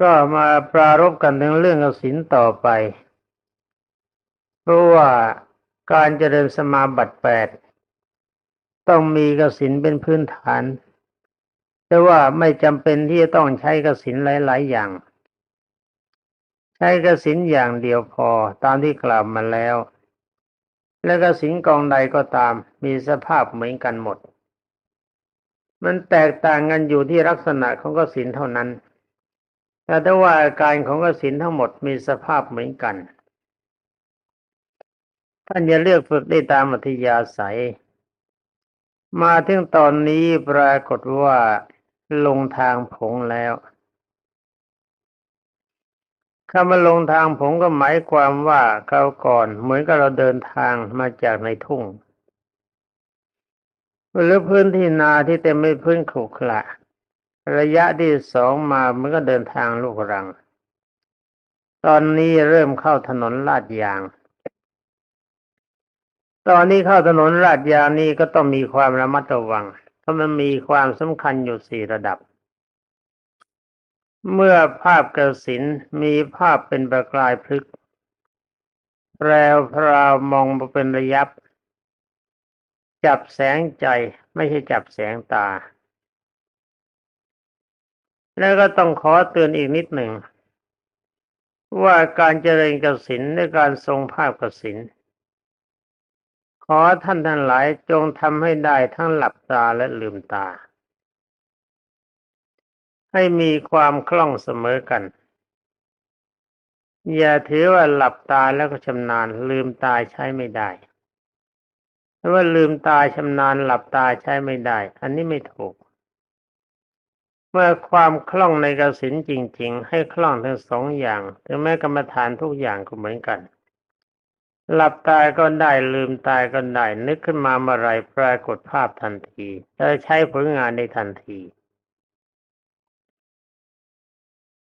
ก็มาปรารบกันถึงเรื่องกสินต่อไป เพราะว่าการเจริญสมาบัติแปดต้องมีกสินเป็นพื้นฐาน แต่ว่าไม่จำเป็นที่จะต้องใช้กสินหลาย ๆ อย่าง ใช้กสินอย่างเดียวพอตามที่กล่าวมาแล้ว และกสินกองใดก็ตามมีสภาพเหมือนกันหมด มันแตกต่างกันอยู่ที่ลักษณะของกสินเท่านั้น แต่ว่าอาการของกสินทั้งหมดมีสภาพเหมือนกัน ท่านจะเลือกฝึกได้ตามอัธยาศัย มาถึงตอนนี้ปรากฏว่าลงทางผงแล้วคำว่าลงทางผงก็หมายความว่าคราวก่อน เหมือนกับเราเดินทางมาจากในทุ่งหรือพื้นที่นาที่เต็มไปด้วยพื้นขรุขระ ระยะที่สองมามันก็เดินทางลูกรัง ตอนนี้เริ่มเข้าถนนลาดยาง ตอนนี้เข้าถนนลาดยางนี่ก็ต้องมีความระมัดระวัง เพราะมันมีความสำคัญอยู่สี่ระดับ เมื่อภาพกระสินมีภาพเป็นประกายพลึก แปรวพราวมองมาเป็นระยับ จับแสงใจไม่ใช่จับแสงตา แล้วก็ต้องขอเตือนอีกนิดหนึ่ง ว่าการเจริญกสินในการทรงภาพกสินขอท่านทั้งหลายจงทำให้ได้ทั้งหลับตาและลืมตา ให้มีความคล่องเสมอกัน อย่าถือว่าหลับตาแล้วก็ชำนาญ ลืมตาใช้ไม่ได้เพราะว่าลืมตาชำนาญหลับตาใช้ไม่ได้ อันนี้ไม่ถูก เมื่อความคล่องในกสินจริง ๆ ให้คล่องทั้งสองอย่างถึงแม้กรรมฐานทุกอย่างก็เหมือนกัน หลับตายก็ได้ลืมตายก็ได้นึกขึ้นมาเมื่อไรปรากฏภาพทันทีจะใช้ผลงานในทันที